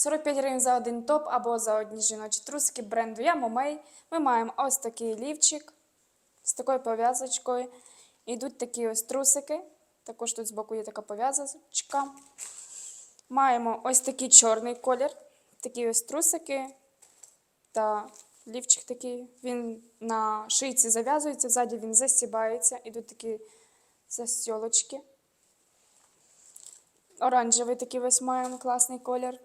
45 гривень за один топ або за одні жіночі трусики бренду Ямомей. Ми маємо ось такий лівчик з такою пов'язочкою. Йдуть такі ось трусики. Також тут збоку є така пов'язочка. Маємо ось такий чорний колір, такі ось трусики та лівчик такий. Він на шийці зав'язується, ззаді він застібається. Ідуть такі застілочки. Оранжевий такий ось маємо класний колір.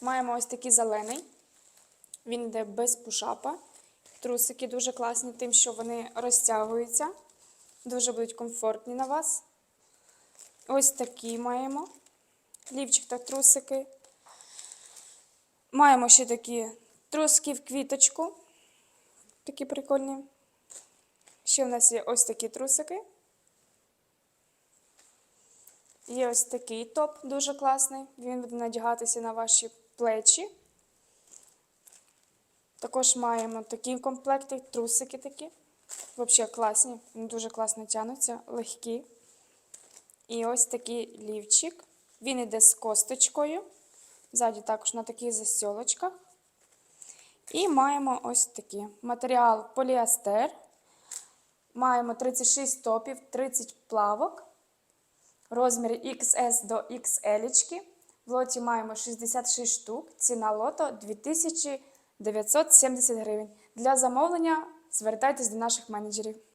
Маємо ось такий зелений. Він йде без пушапа. Трусики дуже класні, тим, що вони розтягуються. Дуже будуть комфортні на вас. Ось такі маємо. Лівчик та трусики. Маємо ще такі труски в квіточку. Такі прикольні. Ще в нас є ось такі трусики. Є ось такий топ дуже класний. Він буде надягатися на ваші плечі. Також маємо такі комплекти, трусики такі. Взагалі класні, дуже класно тягнуться, легкі. І ось такий лівчик. Він іде з косточкою. Ззаді також на таких застілочках. І маємо ось такі. Матеріал поліастер. Маємо 36 топів, 30 плавок. Розмір XS до XL. В лоті маємо 66 штук. Ціна лото 2970 гривень. Для замовлення звертайтесь до наших менеджерів.